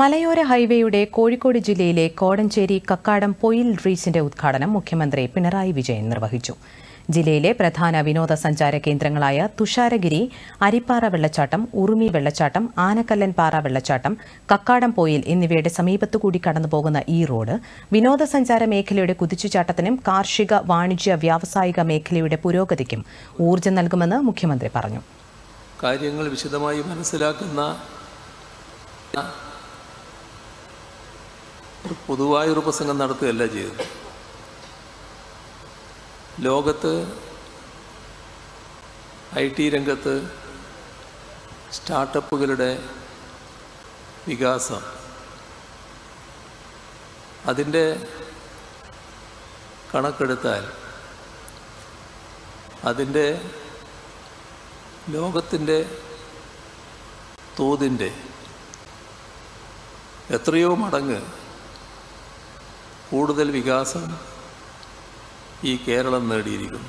മലയോര ഹൈവേയുടെ കോഴിക്കോട് ജില്ലയിലെ കോടഞ്ചേരി കക്കാടം പൊയിൽ റീച്ചിന്റെ ഉദ്ഘാടനം മുഖ്യമന്ത്രി പിണറായി വിജയൻ നിർവഹിച്ചു. ജില്ലയിലെ പ്രധാന വിനോദസഞ്ചാര കേന്ദ്രങ്ങളായ തുഷാരഗിരി അരിപ്പാറ വെള്ളച്ചാട്ടം ഉറുമി വെള്ളച്ചാട്ടം ആനക്കല്ലൻപാറ വെള്ളച്ചാട്ടം കക്കാടം പോയിൽ എന്നിവയുടെ സമീപത്തുകൂടി കടന്നുപോകുന്ന ഈ റോഡ് വിനോദസഞ്ചാര മേഖലയുടെ കുതിച്ചുചാട്ടത്തിനും കാർഷിക വാണിജ്യ വ്യാവസായിക മേഖലയുടെ പുരോഗതിക്കും ഊർജം നൽകുമെന്ന് മുഖ്യമന്ത്രി പറഞ്ഞു. കാര്യങ്ങൾ വിശദമായി മനസ്സിലാക്കുന്ന ഒരു പൊതുവായൊരു പ്രസംഗം നടത്തുകയല്ല ചെയ്തത്. ലോകത്ത് ഐ ടി രംഗത്ത് സ്റ്റാർട്ടപ്പുകളുടെ വികാസം അതിന്റെ കണക്കെടുത്താൽ അതിന്റെ ലോകത്തിന്റെ തോതിന്റെ എത്രയോ മടങ്ങ് കൂടുതൽ വികാസം ഈ കേരളം നേടിയിരിക്കുന്നു.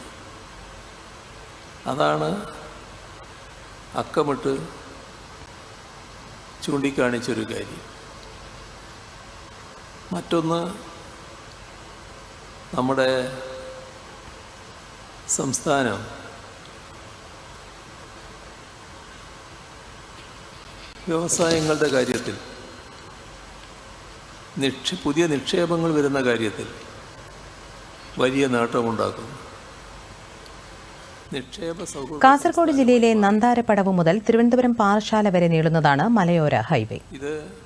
അതാണ് അക്കമിട്ട് ചൂണ്ടിക്കാണിച്ചൊരു കാര്യം. മറ്റൊന്ന് നമ്മുടെ സംസ്ഥാനം വ്യവസായങ്ങളുടെ കാര്യത്തിൽ നിക്ഷ പുതിയ നിക്ഷേപങ്ങൾ വരുന്ന കാര്യത്തിൽ വലിയ നേട്ടമുണ്ടാക്കുന്നു. കാസർഗോഡ് ജില്ലയിലെ നന്താരപ്പടവ് മുതൽ തിരുവനന്തപുരം പാറശാല വരെ നീളുന്നതാണ് മലയോര ഹൈവേ. ഇത്